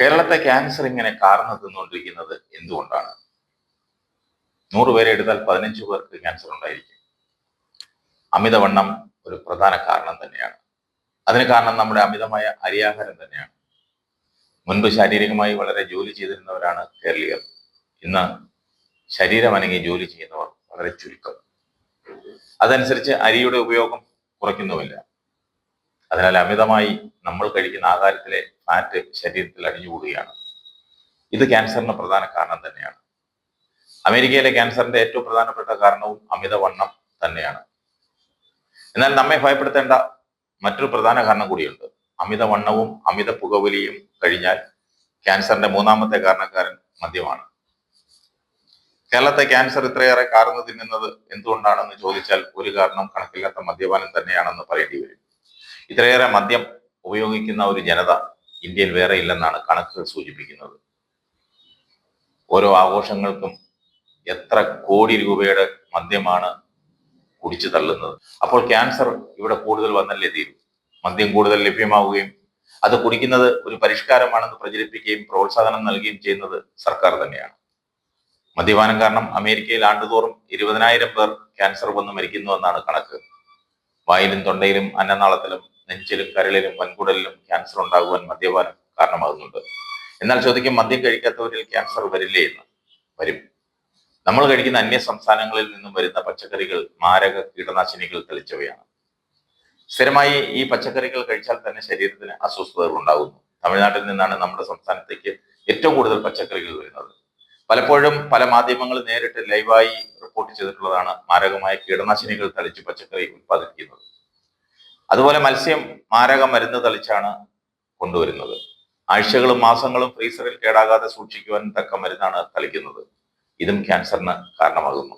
കേരളത്തെ ക്യാൻസർ ഇങ്ങനെ കാർന്നു തിന്നുകൊണ്ടിരിക്കുന്നത് എന്തുകൊണ്ടാണ്? നൂറ് പേരെ എടുത്താൽ പതിനഞ്ച് പേർക്ക് ക്യാൻസർ ഉണ്ടായിരിക്കും. അമിതവണ്ണം ഒരു പ്രധാന കാരണം തന്നെയാണ്. അതിന് കാരണം നമ്മുടെ അമിതമായ അരിയാഹാരം തന്നെയാണ്. മുൻപ് ശാരീരികമായി വളരെ ജോലി ചെയ്തിരുന്നവരാണ് കേരളീയർ. ഇന്ന് ശരീരമനങ്ങി ജോലി ചെയ്യുന്നവർ വളരെ ചുരുക്കം. അതനുസരിച്ച് അരിയുടെ ഉപയോഗം കുറയ്ക്കുന്നുമില്ല. അതിനാൽ അമിതമായി നമ്മൾ കഴിക്കുന്ന ആഹാരത്തിലെ ഫാറ്റ് ശരീരത്തിൽ അടിഞ്ഞുകൂടുകയാണ്. ഇത് ക്യാൻസറിന് പ്രധാന കാരണം തന്നെയാണ്. അമേരിക്കയിലെ ക്യാൻസറിന്റെ ഏറ്റവും പ്രധാനപ്പെട്ട കാരണവും അമിതവണ്ണം തന്നെയാണ്. എന്നാൽ നമ്മെ ഭയപ്പെടുത്തേണ്ട മറ്റൊരു പ്രധാന കാരണം കൂടിയുണ്ട്. അമിതവണ്ണവും അമിത പുകവലിയും കഴിഞ്ഞാൽ ക്യാൻസറിന്റെ മൂന്നാമത്തെ കാരണക്കാരൻ മദ്യമാണ്. കേരളത്തെ ക്യാൻസർ ഇത്രയേറെ കാർന്നു തിന്നുന്നത് എന്തുകൊണ്ടാണെന്ന് ചോദിച്ചാൽ ഒരു കാരണം കണക്കില്ലാത്ത മദ്യപാനം തന്നെയാണെന്ന് പറയേണ്ടി വരും. ഇത്രയേറെ മദ്യം ഉപയോഗിക്കുന്ന ഒരു ജനത ഇന്ത്യയിൽ വേറെ ഇല്ലെന്നാണ് കണക്കുകൾ സൂചിപ്പിക്കുന്നത്. ഓരോ ആഘോഷങ്ങൾക്കും എത്ര കോടി രൂപയുടെ മദ്യമാണ് കുടിച്ചു തള്ളുന്നത്. അപ്പോൾ ക്യാൻസർ ഇവിടെ കൂടുതൽ വന്നല്ലേ തീരും? മദ്യം കൂടുതൽ ലഭ്യമാവുകയും അത് കുടിക്കുന്നത് ഒരു പരിഷ്കാരമാണെന്ന് പ്രചരിപ്പിക്കുകയും പ്രോത്സാഹനം നൽകുകയും ചെയ്യുന്നത് സർക്കാർ തന്നെയാണ്. മദ്യപാനം കാരണം അമേരിക്കയിൽ ആണ്ടുതോറും ഇരുപതിനായിരം പേർ ക്യാൻസർ വന്ന് മരിക്കുന്നുവെന്നാണ് കണക്ക്. വായിലും തൊണ്ടയിലും അന്നനാളത്തിലും നെഞ്ചിലും കരളിലും വൻകുടലിലും ക്യാൻസർ ഉണ്ടാകുവാൻ മദ്യപാനം കാരണമാകുന്നുണ്ട്. എന്നാൽ ചോദിക്കും മദ്യം കഴിക്കാത്തവരിൽ ക്യാൻസർ വരില്ലേ എന്ന്? വരും. നമ്മൾ കഴിക്കുന്ന അന്യ സംസ്ഥാനങ്ങളിൽ നിന്നും വരുന്ന പച്ചക്കറികൾ മാരക കീടനാശിനികൾ തെളിച്ചവയാണ്. സ്ഥിരമായി ഈ പച്ചക്കറികൾ കഴിച്ചാൽ തന്നെ ശരീരത്തിന് അസ്വസ്ഥതകൾ ഉണ്ടാകുന്നു. തമിഴ്നാട്ടിൽ നിന്നാണ് നമ്മുടെ സംസ്ഥാനത്തേക്ക് ഏറ്റവും കൂടുതൽ പച്ചക്കറികൾ വരുന്നത്. പലപ്പോഴും പല മാധ്യമങ്ങൾ നേരിട്ട് ലൈവായി റിപ്പോർട്ട് ചെയ്തിട്ടുള്ളതാണ്. മാരകമായ കീടനാശിനികൾ തളിച്ച് പച്ചക്കറി ഉത്പാദിപ്പിക്കുന്നത് അതുപോലെ മത്സ്യം മാരക മരുന്ന് തളിച്ചാണ് കൊണ്ടുവരുന്നത്. ആഴ്ചകളും മാസങ്ങളും ഫ്രീസറിൽ കേടാകാതെ സൂക്ഷിക്കുവാൻ തക്ക മരുന്നാണ് തളിക്കുന്നത്. ഇതും ക്യാൻസറിന് കാരണമാകുന്നു.